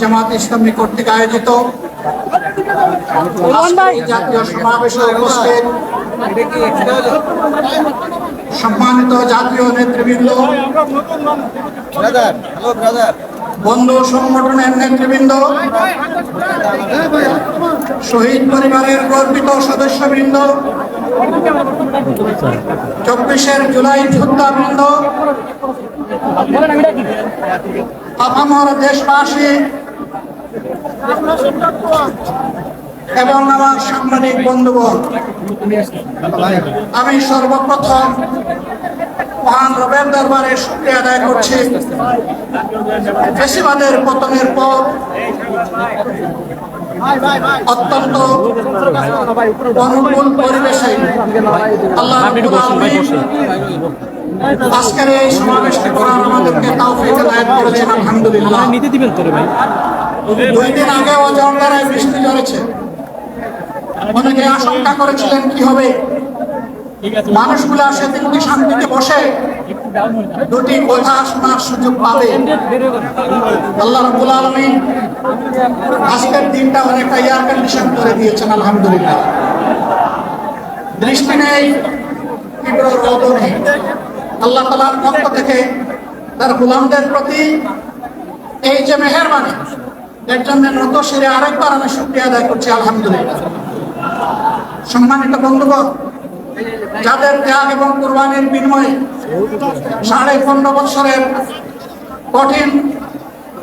জামাত ইসলামী কর্তৃক আয়োজিত জাতীয় সমাবেশে উপস্থিত সম্মানিত জাতীয় নেতৃবৃন্দ বন্ধু সংগঠনের নেতৃবৃন্দ শহীদ পরিবারের গর্বিত সদস্যবৃন্দ, চব্বিশের জুলাই যোদ্ধাবৃন্দ, আপামর দেশবাসী এবং আমার সাংবাদিক বন্ধুগণ, আমি সর্বপ্রথম মহান রবের দরবারে শুক্রিয়া আদায় করছি। ফেসিবাদের পতনের পর অত্যন্ত অনুকূল পরিবেশে আল্লাহ আজকের এই সমাবেশটি করার আমাদেরকে তৌফিক দায়ের করেছেন আলহামদুলিল্লাহ। নিতে দিবেন তোরে ভাই। দুই দিন আগে বৃষ্টি ঝরেছে। অনেকে আশঙ্কা করেছিলেন কি হবে? মানুষগুলো সেদিন কি শান্তিতে বসে? দুটি কথা শোনার সুযোগ পাবে। আল্লাহ রাব্বুল আলামিন আজকের দিনটা অনেকটা এয়ার কন্ডিশন করে দিয়েছেন আলহামদুলিল্লাহ। দৃষ্টি নেই তীব্র রোদ নেই। আল্লাহ তালার পক্ষ থেকে তার গোলামদের প্রতি এই যে মেহরবানি এর জন্য নত সেরে আরেকবার আমি শুক্রিয়া আদায় করছি আলহামদুলিল্লাহ। সম্মানিত বন্ধুগণ যাদের ত্যাগ এবং কোরবানির বিনিময়ে সাড়ে পনেরো বছরের কঠিন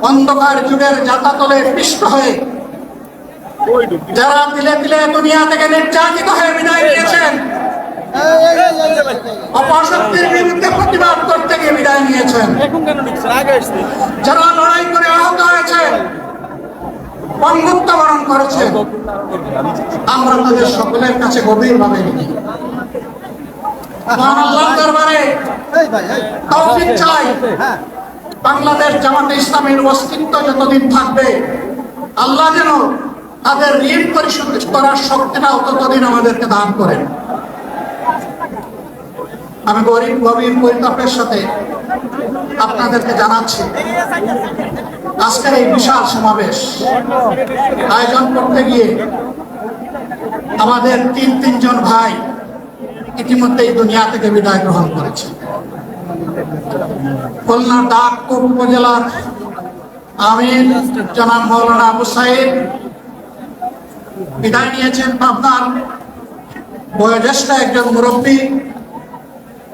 অন্ধকার যুগের যাতাতলে পিষ্ট হয়ে যারা তিলে তিলে দুনিয়া থেকে নির্যাতিত হয়ে বিদায় নিয়েছেন, অপশক্তির বিরুদ্ধে প্রতিবাদ করতে গিয়ে বিদায় নিয়েছেন যারা লড়াই করে আহত হয়েছে পঙ্গুত্ব বরণ করেছে আমরা তাদের সকলের কাছে গভীরভাবে ঋণী। মহান আল্লাহর দরবারে এই ভাই এই তৌফিক চাই। হ্যাঁ। বাংলাদেশ জামাতে ইসলামের অস্তিত্ব যতদিন থাকবে আল্লাহ যেন তাদের ঋণ পরিশোধ করার শক্তিটাও ততদিন আমাদেরকে দান করেন। আমি গরিব গভীর পরিতাপের সাথে আপনাদেরকে জানাচ্ছি আজকের এই বিশাল সমাবেশ আয়োজন করতে গিয়ে আমাদের তিন তিনজন ভাই ইতিমধ্যেই দুনিয়া থেকে বিদায় গ্রহণ করেছে। খুলনা ডাকপুর উপজেলার আমির জনাব মৌলানা আবু সাইদ বিদায় নিয়েছেন পাবনার বয়োজ্যেষ্ঠ একজন মুরব্বী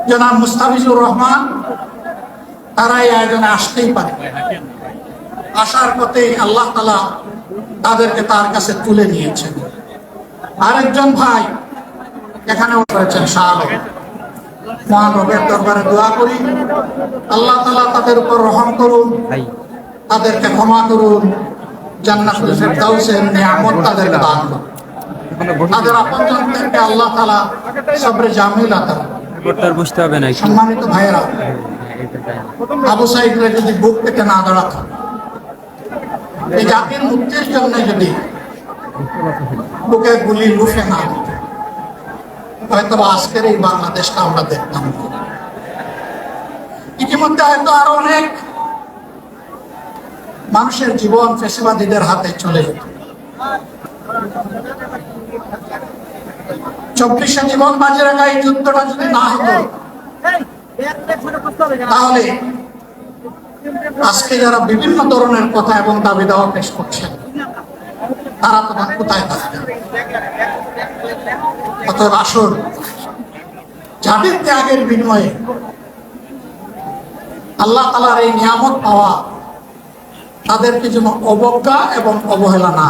জনাব মুস্তাফিজুর রহমান। তারা এই আয়োজনে আসতেই পারে। আসার পথে আল্লাহ তালা তাদেরকে তার কাছে তুলে নিয়েছেন। আরেকজন ভাই এখানেও করেছেন শাহ। আলম মহান রবের দরবারে দোয়া করি। আল্লাহ তালা তাদের উপর রহম করুন তাদেরকে ক্ষমা করুন জান্নাতুল ফেরদাউসের নিয়ামত তাদেরকে দান করুন। তাদের আপনজনদেরকে আল্লাহ তালা সবরে জামিল আতা রিপোর্টার বুঝতে হবে না সম্মানিত ভাইয়েরা আবু সাইদরা যদি বুক পেতে না দাঁড়াতো এই জাতির মুক্তির জন্য যদি বুকে গুলি লুফে না দিত, হয়তো আজকের এই বাংলাদেশটা আমরা দেখতাম। ইতিমধ্যে হয়তো আরও অনেক মানুষের জীবন ফেসিবাদীদের হাতে চলে যেত। চব্বিশে জীবন বাজে রাখা এই যুদ্ধটা যদি না হতো, তাহলে আজকে যারা বিভিন্ন ধরনের কথা এবং দাবি দাওয়া পেশ করছেন, তারা তোমার কোথায় থাকবে? অতএব আসুন যাদের ত্যাগের বিনিময়ে আল্লাহ তালার এই নিয়ামত পাওয়া তাদেরকে যেন অবজ্ঞা এবং অবহেলা না।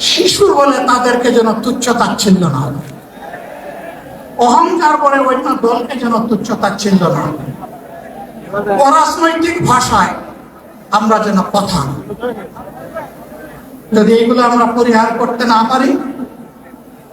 শিশুর বলে তাদেরকে যেন তুচ্ছ তাচ্ছিল্য না হয়। অহংকার বলে অন্য দলকে যেন তুচ্ছ তাচ্ছিল্য না হয়। অরাজনৈতিক ভাষায় আমরা যেন কথা যদি এগুলো আমরা পরিহার করতে না পারি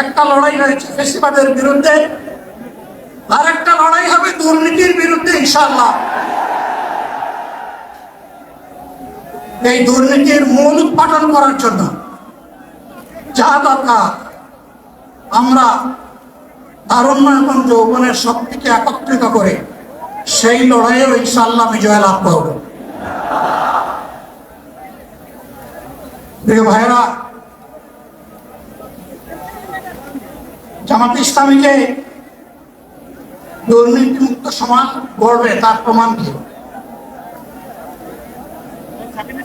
একটা লড়াই রয়েছে ফেসিবাদের বিরুদ্ধে, আর একটা লড়াই হবে দুর্নীতির বিরুদ্ধে ইনশাল্লাহ এই দুর্নীতির মূল উৎপাদন করার জন্য যা দরকার, আমরা তারুণ্য এবং যৌবনের শক্তিকে একত্রিত করে সেই লড়াইয়েও ইনশাল্লাহ বিজয় লাভ করব। প্রিয় ভাইরা জামাত ইসলামীকে দুর্নীতিমুক্ত সমাজ গড়বে, তার প্রমাণ কি?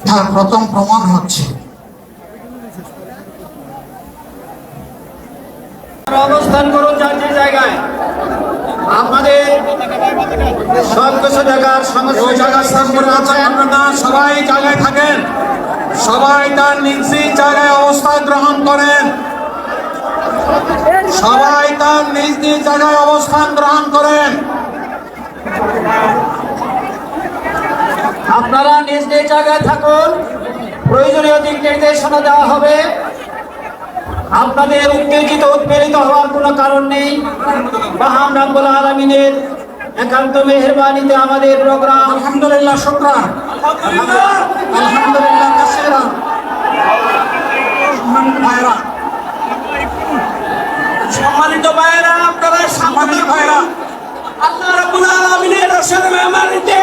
তার প্রথম প্রমাণ হচ্ছে অবস্থান করুন যার যে জায়গায়। আমাদের সবাই জায়গায় থাকেন। সবাই তার নিজ জায়গায় অবস্থান গ্রহণ করেন। সবাই তার নিজ নিজ জায়গায় অবস্থান গ্রহণ করেন। আপনারা নিজ নিজ জায়গায় থাকুন। প্রয়োজনীয় দিক নির্দেশনা দেওয়া হবে। আপনাদের উত্তেজিত উৎপীড়িত হওয়ার কোনো কারণ নেই। বাহাম রাব্বুল আলমিনের একান্ত মেহরবানিতে আমাদের প্রোগ্রাম। আলহামদুলিল্লাহ শুক্রান। আলহামদুলিল্লাহ কাসিরা। সম্মানিত ভাইরা। সম্মানিত ভাইরা আপনারা সম্মানিত ভাইরা আল্লাহ রাব্বুল আলামিনের রসের মেহমানিতে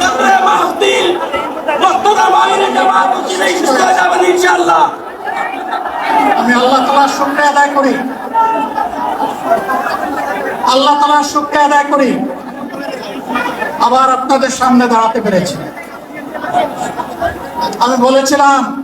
সদরে মাহফিল জামাত উচিলে ইনশাআল্লাহ যাবেন ইনশাআল্লাহ। আমি আল্লাহ তালার শুক্রিয়া আদায় করি। আল্লাহ তালার শুক্রিয়া আদায় করি। আবার আপনাদের সামনে দাঁড়াতে পেরেছি। আমি বলেছিলাম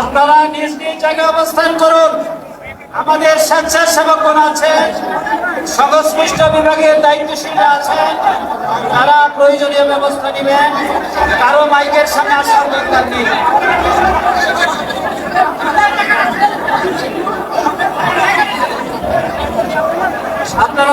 আপনারা নিজ নিজ জায়গায় অবস্থান করুন। আমাদের স্বেচ্ছাসেবকগণ আছে, সংশ্লিষ্ট বিভাগের দায়িত্বশীল আছেন তারা প্রয়োজনীয় ব্যবস্থা নেবেন, কারও মাইকের সামনে আসার দরকার নেই আপনারা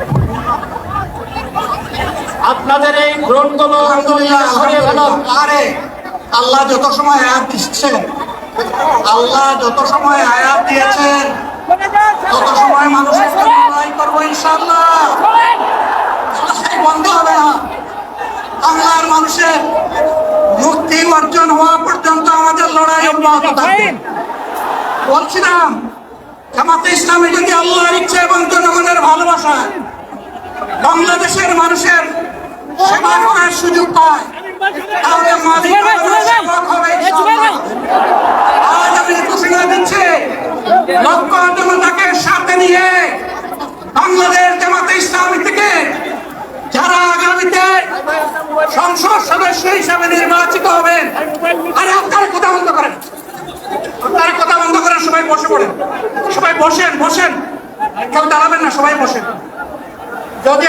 আপনাদের এই আল্লাহ যত সময় আয়াত দিচ্ছেন আল্লাহ যত সময় আয়াত দিয়েছেন তত সময় মানুষের বন্ধ হবে না। বাংলার মানুষের মুক্তি অর্জন হওয়া পর্যন্ত আমাদের লড়াই অব্যাহত থাকবে। বলছিলাম, জামাতে ইসলামী যদি আল্লাহর ইচ্ছে এবং জনগণের ভালোবাসা বাংলাদেশের মানুষের সেবা করার সুযোগ পায়। তাহলে সেবক হবে আজ আমি ঘোষণা দিচ্ছি লক্ষ জনতাকে সাথে নিয়ে বাংলাদেশ জামাতে ইসলামী থেকে যারা আগামীতে সংসদ সদস্য হিসাবে নির্বাচিত হবেন আরে আপনারা কথা বন্ধ করেন। আপনারা কথা বন্ধ করেন সবাই বসে পড়েন। সবাই বসেন বসেন। কেউ দাঁড়াবেন না সবাই বসেন। যদি